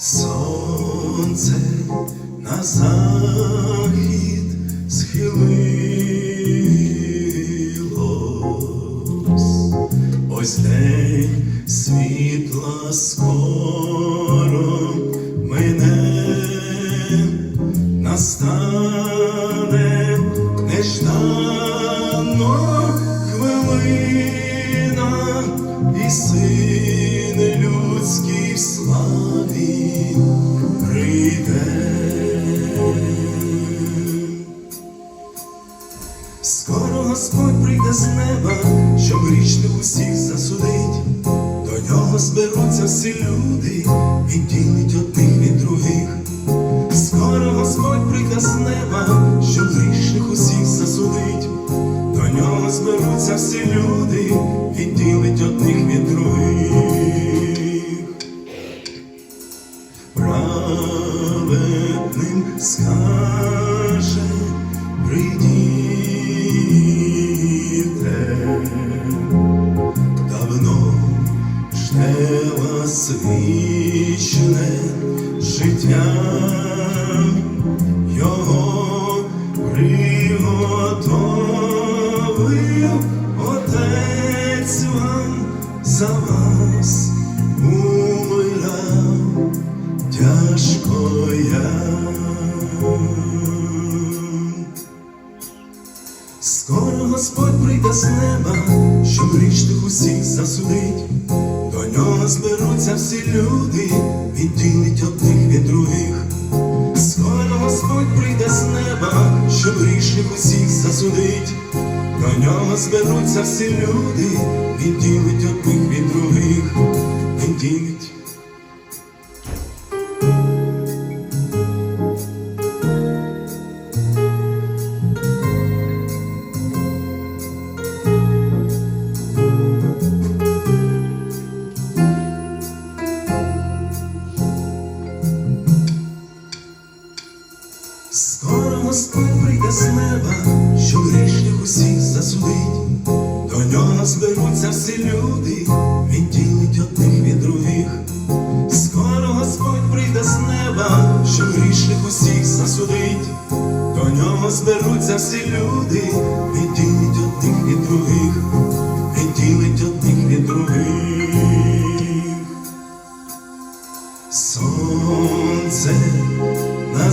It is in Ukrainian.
сонце на захід схилилось, ось день світла скоро мене настане неждано хвилина і син людський слава. Скоро Господь прийде з неба, щоб грішних усіх засудить. До нього зберуться всі люди, він ділить одних від других. Скоро Господь прийде з неба, щоб грішних усіх засудить. До нього зберуться всі люди, він ділить одних від других. Праведним скаже, вічне життя, його приготовив Отець вам за вас умирав тяжко я. Скоро Господь прийде з неба, щоб грішних усіх засудить. До нього зберуться всі люди, відділить одних від других. Скоро Господь прийде з неба, щоб грішних усіх засудить. До нього зберуться всі люди, відділить одних від других, він ділить. Господь прийде з неба, щоб грішних усіх засудить. До нього зберуться всі люди, він ділить одних від других. Скоро Господь прийде з неба, щоб грішних усіх засудить. До нього зберуться всі люди, він ділить одних від других, він ділить одних від других. Сонце на